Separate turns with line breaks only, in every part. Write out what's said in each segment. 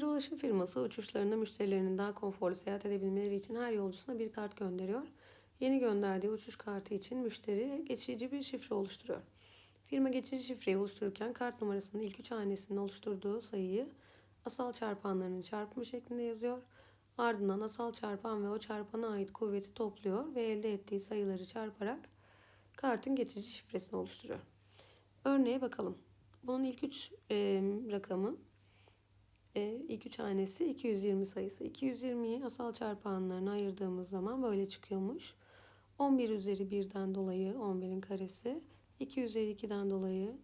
Bir ulaşım firması uçuşlarında müşterilerinin daha konforlu seyahat edebilmeleri için her yolcusuna bir kart gönderiyor. Yeni gönderdiği uçuş kartı için müşteri geçici bir şifre oluşturuyor. Firma geçici şifreyi oluştururken kart numarasının ilk üç hanesinin oluşturduğu sayıyı asal çarpanlarının çarpımı şeklinde yazıyor. Ardından asal çarpan ve o çarpana ait kuvveti topluyor ve elde ettiği sayıları çarparak kartın geçici şifresini oluşturuyor. Örneğe bakalım. Bunun ilk üç e, rakamı e, ilk üç hanesi 220 sayısı. 220'yi asal çarpanlarına ayırdığımız zaman böyle çıkıyormuş. 11 üzeri 1'den dolayı 11'in karesi. 2 üzeri 2'den dolayı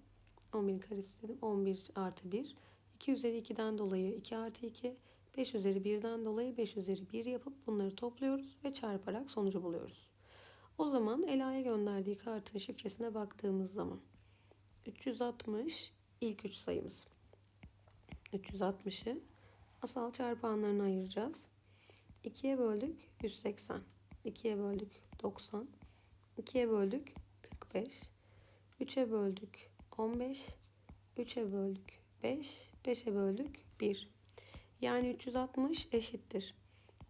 11'in karesi dedim. 11 artı 1. 2 üzeri 2'den dolayı 2 artı 2. 5 üzeri 1'den dolayı 5 üzeri 1 yapıp bunları topluyoruz ve çarparak sonucu buluyoruz. O zaman Ela'ya gönderdiği kartın şifresine baktığımız zaman 360 ilk üç sayımız. 360'ı asal çarpanlarına ayıracağız. 2'ye böldük 180. 2'ye böldük 90. 2'ye böldük 45. 3'e böldük 15. 3'e böldük 5. 5'e böldük 1. Yani 360 eşittir.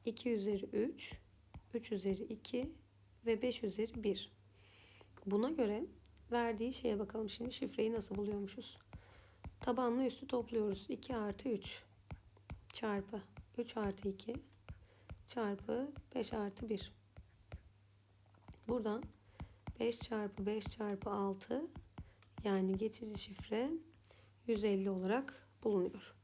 2 üzeri 3, 3 üzeri 2 ve 5 üzeri 1. Buna göre verdiği şeye bakalım şimdi şifreyi nasıl buluyormuşuz. Tabanla üstü topluyoruz. 2 artı 3 çarpı 3 artı 2 çarpı 5 artı 1. Buradan 5 çarpı 5 çarpı 6 yani geçici şifre 150 olarak bulunuyor.